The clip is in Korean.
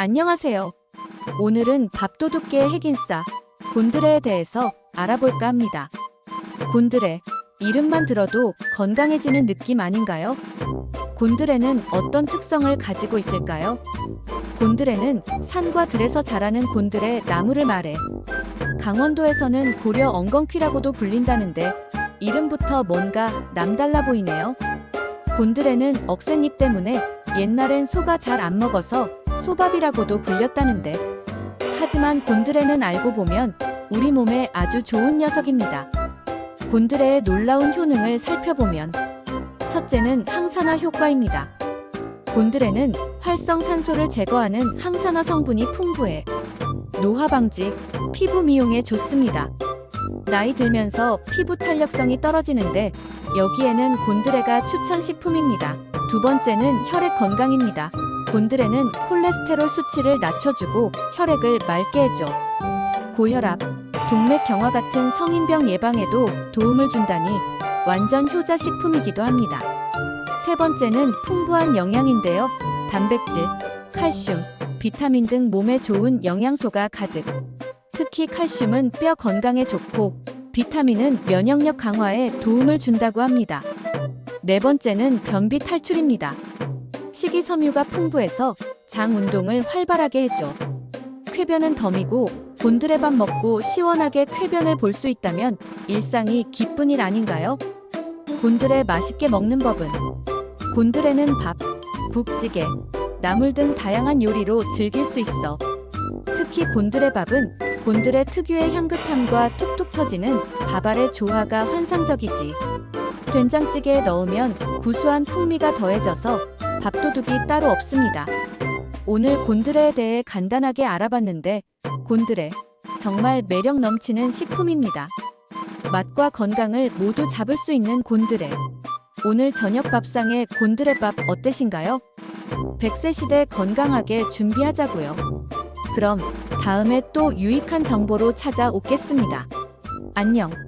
안녕하세요. 오늘은 밥도둑계의 핵인싸 곤드레에 대해서 알아볼까 합니다. 곤드레 이름만 들어도 건강해지는 느낌 아닌가요? 곤드레는 어떤 특성을 가지고 있을까요? 곤드레는 산과 들에서 자라는 곤드레 나무를 말해 강원도에서는 고려 엉겅퀴라고도 불린다는데 이름부터 뭔가 남달라 보이네요. 곤드레는 억센잎 때문에 옛날엔 소가 잘 안 먹어서 소밥이라고도 불렸다는데 하지만 곤드레는 알고 보면 우리 몸에 아주 좋은 녀석입니다. 곤드레의 놀라운 효능을 살펴보면 첫째는 항산화 효과입니다. 곤드레는 활성산소를 제거하는 항산화 성분이 풍부해 노화 방지, 피부 미용에 좋습니다. 나이 들면서 피부 탄력성이 떨어지는데 여기에는 곤드레가 추천 식품입니다. 두 번째는 혈액 건강입니다. 곤드레는 콜레스테롤 수치를 낮춰주고 혈액을 맑게 해줘. 고혈압, 동맥 경화 같은 성인병 예방에도 도움을 준다니 완전 효자 식품이기도 합니다. 세 번째는 풍부한 영양인데요. 단백질, 칼슘, 비타민 등 몸에 좋은 영양소가 가득. 특히 칼슘은 뼈 건강에 좋고 비타민은 면역력 강화에 도움을 준다고 합니다. 네 번째는 변비 탈출입니다. 식이섬유가 풍부해서 장 운동을 활발하게 해줘. 쾌변은 덤이고 곤드레밥 먹고 시원하게 쾌변을 볼 수 있다면 일상이 기쁜 일 아닌가요? 곤드레 맛있게 먹는 법은 곤드레는 밥, 국찌개, 나물 등 다양한 요리로 즐길 수 있어. 특히 곤드레 밥은 곤드레 특유의 향긋함과 톡톡 터지는 밥알의 조화가 환상적이지. 된장찌개에 넣으면 구수한 풍미가 더해져서 밥도둑이 따로 없습니다. 오늘 곤드레에 대해 간단하게 알아봤는데 곤드레 정말 매력 넘치는 식품입니다. 맛과 건강을 모두 잡을 수 있는 곤드레. 오늘 저녁 밥상에 곤드레밥 어떠신가요? 100세 시대 건강하게 준비하자고요. 그럼 다음에 또 유익한 정보로 찾아오겠습니다. 안녕.